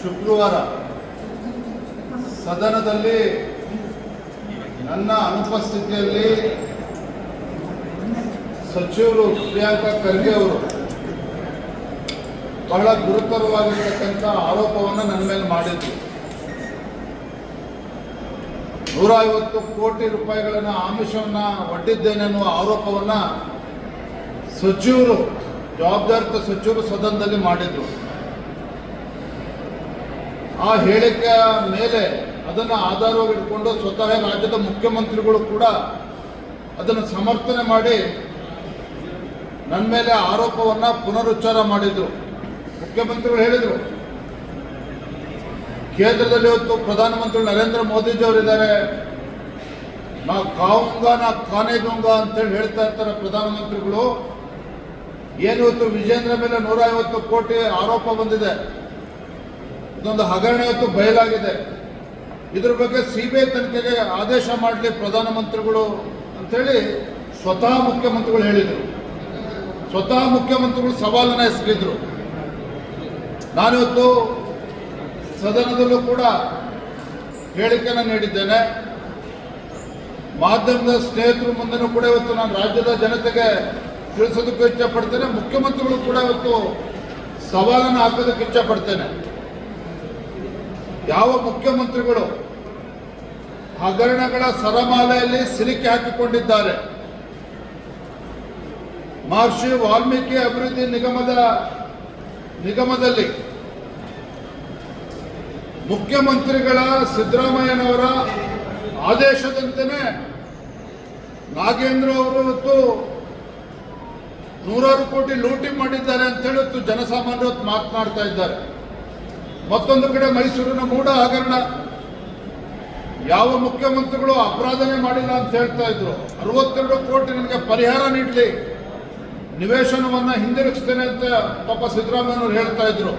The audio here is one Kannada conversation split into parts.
ಶುಕ್ರವಾರ ಸದನದಲ್ಲಿ ನನ್ನ ಅನುಪಸ್ಥಿತಿಯಲ್ಲಿ ಸಚಿವರು ಪ್ರಿಯಾಂಕಾ ಖರ್ಗೆ ಅವರು ಬಹಳ ಗುರುತರವಾಗಿರ್ತಕ್ಕಂಥ ಆರೋಪವನ್ನು ನನ್ನ ಮೇಲೆ ಮಾಡಿದ್ರು. ನೂರ ಐವತ್ತು ಕೋಟಿ ರೂಪಾಯಿಗಳನ್ನು ಆಮಿಷವನ್ನು ಒಡ್ಡಿದ್ದೇನೆ ಅನ್ನುವ ಆರೋಪವನ್ನು ಸಚಿವರು, ಜವಾಬ್ದಾರಿತ ಸಚಿವರು ಸದನದಲ್ಲಿ ಮಾಡಿದ್ರು. ಆ ಹೇಳಿಕೆಯ ಮೇಲೆ ಅದನ್ನು ಆಧಾರವಾಗಿಟ್ಕೊಂಡು ಸ್ವತಃ ರಾಜ್ಯದ ಮುಖ್ಯಮಂತ್ರಿಗಳು ಕೂಡ ಅದನ್ನು ಸಮರ್ಥನೆ ಮಾಡಿ ನನ್ನ ಮೇಲೆ ಆರೋಪವನ್ನು ಪುನರುಚ್ಚಾರ ಮಾಡಿದರು. ಮುಖ್ಯಮಂತ್ರಿಗಳು ಹೇಳಿದರು. ಕೇಂದ್ರದಲ್ಲಿ ಇವತ್ತು ಪ್ರಧಾನಮಂತ್ರಿ ನರೇಂದ್ರ ಮೋದಿಜಿ ಅವರಿದ್ದಾರೆ ನಾ ಕಾವುಂಗ, ನಾ ಅಂತ ಅಂತೇಳಿ ಹೇಳ್ತಾ ಇರ್ತಾರೆ ಪ್ರಧಾನಮಂತ್ರಿಗಳು. ಏನು ಇವತ್ತು ವಿಜೇಂದ್ರ ಮೇಲೆ ನೂರ ಐವತ್ತು ಕೋಟಿ ಆರೋಪ ಬಂದಿದೆ. ಇದೊಂದು ಹಗರಣ ಇವತ್ತು ಬಯಲಾಗಿದೆ. ಇದ್ರ ಬಗ್ಗೆ ಸಿ ಬಿ ಐ ತನಿಖೆಗೆ ಆದೇಶ ಮಾಡಲಿ ಪ್ರಧಾನಮಂತ್ರಿಗಳು ಅಂತೇಳಿ ಸ್ವತಃ ಮುಖ್ಯಮಂತ್ರಿಗಳು ಹೇಳಿದರು. ಸ್ವತಃ ಮುಖ್ಯಮಂತ್ರಿಗಳು ಸವಾಲನ್ನು ಎಸಗಿದ್ರು. ನಾನಿವತ್ತು ಸದನದಲ್ಲೂ ಕೂಡ ಹೇಳಿಕೆಯನ್ನು ನೀಡಿದ್ದೇನೆ. ಮಾಧ್ಯಮದ ಸ್ನೇಹಿತರು ಮುಂದೆನೂ ಕೂಡ ಇವತ್ತು ನಾನು ರಾಜ್ಯದ ಜನತೆಗೆ ತಿಳಿಸೋದಕ್ಕೂ ಇಚ್ಛಪಡ್ತೇನೆ ಮುಖ್ಯಮಂತ್ರಿಗಳು ಕೂಡ ಇವತ್ತು ಸವಾಲನ್ನು ಹಾಕೋದಕ್ಕೆ ಇಚ್ಛಪಡ್ತೇನೆ ಯಾವ ಮುಖ್ಯಮಂತ್ರಿಗಳು ಹಗರಣಗಳ ಸರಮಾಲೆಯಲ್ಲಿ ಸಿಲುಕಿ ಹಾಕಿಕೊಂಡಿದ್ದಾರೆ? ಮಹರ್ಷಿ ವಾಲ್ಮೀಕಿ ಅಭಿವೃದ್ಧಿ ನಿಗಮದ, ನಿಗಮದಲ್ಲಿ ಮುಖ್ಯಮಂತ್ರಿಗಳ ಸಿದ್ದರಾಮಯ್ಯನವರ ಆದೇಶದಂತೆಯೇ ನಾಗೇಂದ್ರ ಅವರು ಇವತ್ತು ನೂರಾರು ಕೋಟಿ ಲೂಟಿ ಮಾಡಿದ್ದಾರೆ ಅಂತೇಳಿ ಇವತ್ತು ಜನಸಾಮಾನ್ಯರು ಮಾತನಾಡ್ತಾ ಇದ್ದಾರೆ. ಮತ್ತೊಂದು ಕಡೆ ಮೈಸೂರಿನ ಮೂಢ ಹಗರಣ. ಯಾವ ಮುಖ್ಯಮಂತ್ರಿಗಳು ಅಪರಾಧನೆ ಮಾಡಿಲ್ಲ ಅಂತ ಹೇಳ್ತಾ ಇದ್ರು. ಅರವತ್ತೆರಡು ಕೋಟಿ ನನಗೆ ಪರಿಹಾರ ನೀಡಲಿ. ನಿವೇಶನವನ್ನ ಹಿಂದಿರುಗಿಸ್ತೇನೆ ಅಂತ ಪಾಪ ಸಿದ್ದರಾಮಯ್ಯನವರು ಹೇಳ್ತಾ ಇದ್ರು.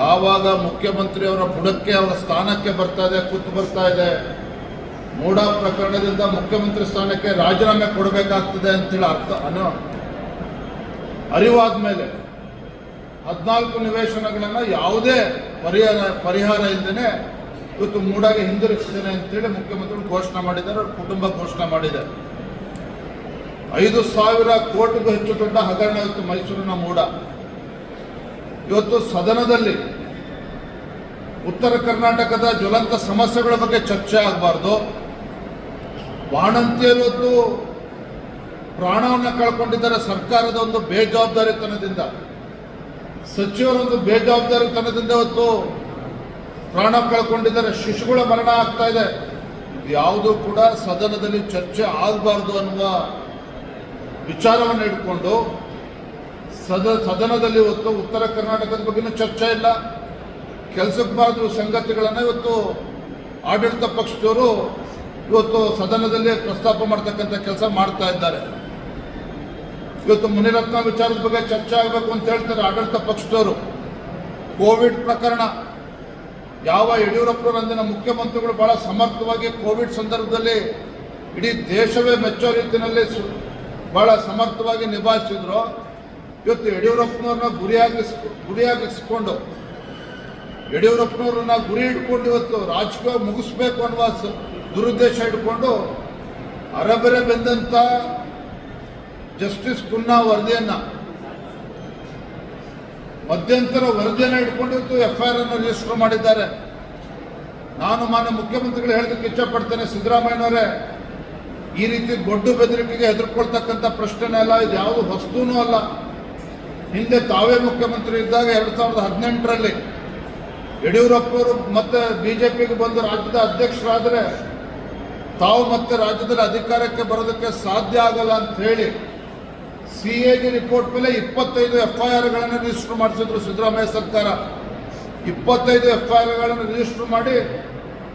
ಯಾವಾಗ ಮುಖ್ಯಮಂತ್ರಿ ಅವರ ಬುಡಕ್ಕೆ, ಅವರ ಸ್ಥಾನಕ್ಕೆ ಬರ್ತಾ ಇದೆ, ಕೂತು ಬರ್ತಾ ಇದೆ, ಮೂಢ ಪ್ರಕರಣದಿಂದ ಮುಖ್ಯಮಂತ್ರಿ ಸ್ಥಾನಕ್ಕೆ ರಾಜೀನಾಮೆ ಕೊಡಬೇಕಾಗ್ತದೆ ಅಂತೇಳಿ ಅರ್ಥ ಅನ್ನೋ ಅರಿವಾದ ಮೇಲೆ ಹದಿನಾಲ್ಕು ನಿವೇಶನಗಳನ್ನು ಯಾವುದೇ ಪರಿಹಾರ ಪರಿಹಾರ ಇಲ್ಲದೇ ಇವತ್ತು ಮೂಡಾಗೆ ಹಿಂದಿರುಗಿಸ್ತೇನೆ ಅಂತೇಳಿ ಮುಖ್ಯಮಂತ್ರಿಗಳು ಘೋಷಣೆ ಮಾಡಿದ್ದಾರೆ, ಅವ್ರ ಕುಟುಂಬ ಘೋಷಣೆ ಮಾಡಿದೆ. ಐದು ಸಾವಿರ ಕೋಟಿಗೂ ಹೆಚ್ಚು ದೊಡ್ಡ ಹಗರಣ ಇವತ್ತು ಮೈಸೂರಿನ ಮೂಡ. ಇವತ್ತು ಸದನದಲ್ಲಿ ಉತ್ತರ ಕರ್ನಾಟಕದ ಜ್ವಲಂತ ಸಮಸ್ಯೆಗಳ ಬಗ್ಗೆ ಚರ್ಚೆ ಆಗಬಾರ್ದು. ಬಾಣಂತಿಯರು ಇವತ್ತು ಪ್ರಾಣವನ್ನು ಕಳ್ಕೊಂಡಿದ್ದಾರೆ ಸರ್ಕಾರದ ಒಂದು ಬೇಜವಾಬ್ದಾರಿತನದಿಂದ. ಸಚಿವರೊಂದು ಬೇಜವಾಬ್ದಾರಿತನದಿಂದ ಇವತ್ತು ಪ್ರಾಣ ಕಳ್ಕೊಂಡಿದ್ದಾರೆ, ಶಿಶುಗಳ ಮರಣ ಆಗ್ತಾ ಇದೆ. ಯಾವುದು ಕೂಡ ಸದನದಲ್ಲಿ ಚರ್ಚೆ ಆಗಬಾರ್ದು ಅನ್ನುವ ವಿಚಾರವನ್ನು ಇಟ್ಕೊಂಡು ಸದ, ಸದನದಲ್ಲಿ ಇವತ್ತು ಉತ್ತರ ಕರ್ನಾಟಕದ ಬಗ್ಗೆನೂ ಚರ್ಚೆ ಇಲ್ಲ. ಕೆಲಸಕ್ಕೆ ಬಾರದು ಸಂಗತಿಗಳನ್ನು ಇವತ್ತು ಆಡಳಿತ ಪಕ್ಷದವರು ಇವತ್ತು ಸದನದಲ್ಲಿ ಪ್ರಸ್ತಾಪ ಮಾಡ್ತಕ್ಕಂಥ ಕೆಲಸ ಮಾಡ್ತಾ ಇದ್ದಾರೆ. ಇವತ್ತು ಮುನಿರತ್ನ ವಿಚಾರದ ಬಗ್ಗೆ ಚರ್ಚೆ ಆಗಬೇಕು ಅಂತ ಹೇಳ್ತಾರೆ ಆಡಳಿತ ಪಕ್ಷದವರು. ಕೋವಿಡ್ ಪ್ರಕರಣ. ಯಾವ ಯಡಿಯೂರಪ್ಪರಂದಿನ ಮುಖ್ಯಮಂತ್ರಿಗಳು ಬಹಳ ಸಮರ್ಥವಾಗಿ ಕೋವಿಡ್ ಸಂದರ್ಭದಲ್ಲಿ ಇಡೀ ದೇಶವೇ ಮೆಚ್ಚೋ ರೀತಿಯಲ್ಲಿ ಬಹಳ ಸಮರ್ಥವಾಗಿ ನಿಭಾಯಿಸಿದ್ರು. ಇವತ್ತು ಯಡಿಯೂರಪ್ಪನವ್ರನ್ನ ಗುರಿಯಾಗಿಸ್, ಗುರಿಯಾಗಿಸ್ಕೊಂಡು, ಯಡಿಯೂರಪ್ಪನವ್ರನ್ನ ಗುರಿ ಇಟ್ಕೊಂಡು ಇವತ್ತು ರಾಜಕೀಯ ಮುಗಿಸ್ಬೇಕು ಅನ್ನುವ ದುರುದ್ದೇಶ ಇಟ್ಕೊಂಡು ಅರಬೆರೆ ಬೆಂದಂತ ಜಸ್ಟಿಸ್ ಕುನ್ನಾ ವರದಿಯನ್ನ. ಮಧ್ಯಂತರ ವರದಿಯನ್ನು ಇಟ್ಕೊಂಡಿದ್ದು ಇವತ್ತು ಎಫ್ ಐ ಆರ್ ಅನ್ನು ರಿಜಿಸ್ಟರ್ ಮಾಡಿದ್ದಾರೆ. ನಾನು ಮಾನ್ಯ ಮುಖ್ಯಮಂತ್ರಿಗಳು ಹೇಳೋದಕ್ಕೆ ಇಚ್ಛಪಡ್ತೇನೆ, ಸಿದ್ದರಾಮಯ್ಯನವರೇ, ಈ ರೀತಿ ದೊಡ್ಡ ಬೆದರಿಕೆಗೆ ಹೆದರ್ಕೊಳ್ತಕ್ಕಂಥ ಪ್ರಶ್ನೆನೇ ಅಲ್ಲ, ಇದು ಯಾವುದು ವಸ್ತುನೂ ಅಲ್ಲ. ಹಿಂದೆ ತಾವೇ ಮುಖ್ಯಮಂತ್ರಿ ಇದ್ದಾಗ ಎರಡು ಸಾವಿರದ ಹದಿನೆಂಟರಲ್ಲಿ ಯಡಿಯೂರಪ್ಪವರು ಮತ್ತೆ ಪಿಗೆ ಬಂದು ರಾಜ್ಯದ ಅಧ್ಯಕ್ಷರಾದರೆ ತಾವು ಮತ್ತೆ ರಾಜ್ಯದಲ್ಲಿ ಅಧಿಕಾರಕ್ಕೆ ಬರೋದಕ್ಕೆ ಸಾಧ್ಯ ಆಗಲ್ಲ ಅಂತ ಹೇಳಿ ಸಿ ಎ ಜಿ ರಿಪೋರ್ಟ್ ಮೇಲೆ ಇಪ್ಪತ್ತೈದು ಎಫ್ ಐ ಆರ್ಗಳನ್ನು ರಿಜಿಸ್ಟರ್ ಮಾಡಿಸಿದ್ರು ಸಿದ್ದರಾಮಯ್ಯ ಸರ್ಕಾರ. ಇಪ್ಪತ್ತೈದು ಎಫ್ ಐ ಆರ್ಗಳನ್ನು ರಿಜಿಸ್ಟರ್ ಮಾಡಿ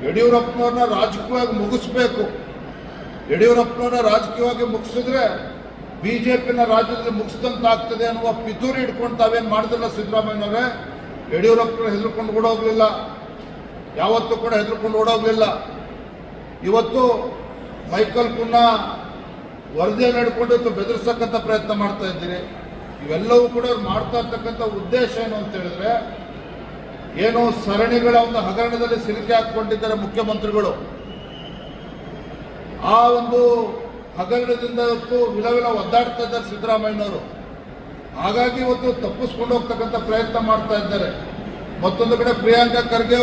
ಯಡಿಯೂರಪ್ಪನವ್ರನ್ನ ರಾಜಕೀಯವಾಗಿ ಮುಗಿಸ್ಬೇಕು. ಯಡಿಯೂರಪ್ಪನವ್ರನ್ನ ರಾಜಕೀಯವಾಗಿ ಮುಗಿಸಿದ್ರೆ ಬಿಜೆಪಿನ ರಾಜ್ಯದಲ್ಲಿ ಮುಗಿಸಿದಂತ ಆಗ್ತದೆ ಅನ್ನುವ ಪಿತೂರಿ ಇಟ್ಕೊಂಡು ತಾವೇನು ಮಾಡಿದ್ರಲ್ಲ ಸಿದ್ದರಾಮಯ್ಯನವರೇ? ಯಡಿಯೂರಪ್ಪನ ಹೆದರ್ಕೊಂಡು ಓಡೋಗ್ಲಿಲ್ಲ. ಯಾವತ್ತೂ ಕೂಡ ಹೆದರ್ಕೊಂಡು ಓಡೋಗ್ಲಿಲ್ಲ. ಇವತ್ತು ಮೈಕಲ್ ಪುನ್ನ ಹಿಡ್ಕೊಂಡು ಅಥವಾ ಬೆದರಿಸ್ತಕ್ಕಂಥ ಪ್ರಯತ್ನ ಮಾಡ್ತಾ ಇದ್ದೀರಿ. ಇವೆಲ್ಲವೂ ಕೂಡ ಅವ್ರು ಮಾಡ್ತಾ ಇರ್ತಕ್ಕಂಥ ಉದ್ದೇಶ ಏನು ಅಂತ ಹೇಳಿದ್ರೆ, ಏನು ಸರಣಿಗಳ ಒಂದು ಹಗರಣದಲ್ಲಿ ಸಿಲುಕಿ ಹಾಕೊಂಡಿದ್ದಾರೆ ಮುಖ್ಯಮಂತ್ರಿಗಳು. ಆ ಒಂದು ಹಗರಣದಿಂದ ಇವತ್ತು ವಿಲವಿಲ ಒದ್ದಾಡ್ತಾ ಇದ್ದಾರೆ ಸಿದ್ದರಾಮಯ್ಯನವರು. ಹಾಗಾಗಿ ಇವತ್ತು ತಪ್ಪಿಸ್ಕೊಂಡು ಹೋಗ್ತಕ್ಕಂಥ ಪ್ರಯತ್ನ ಮಾಡ್ತಾ ಇದ್ದಾರೆ. ಮತ್ತೊಂದು ಕಡೆ ಪ್ರಿಯಾಂಕಾ ಖರ್ಗೆ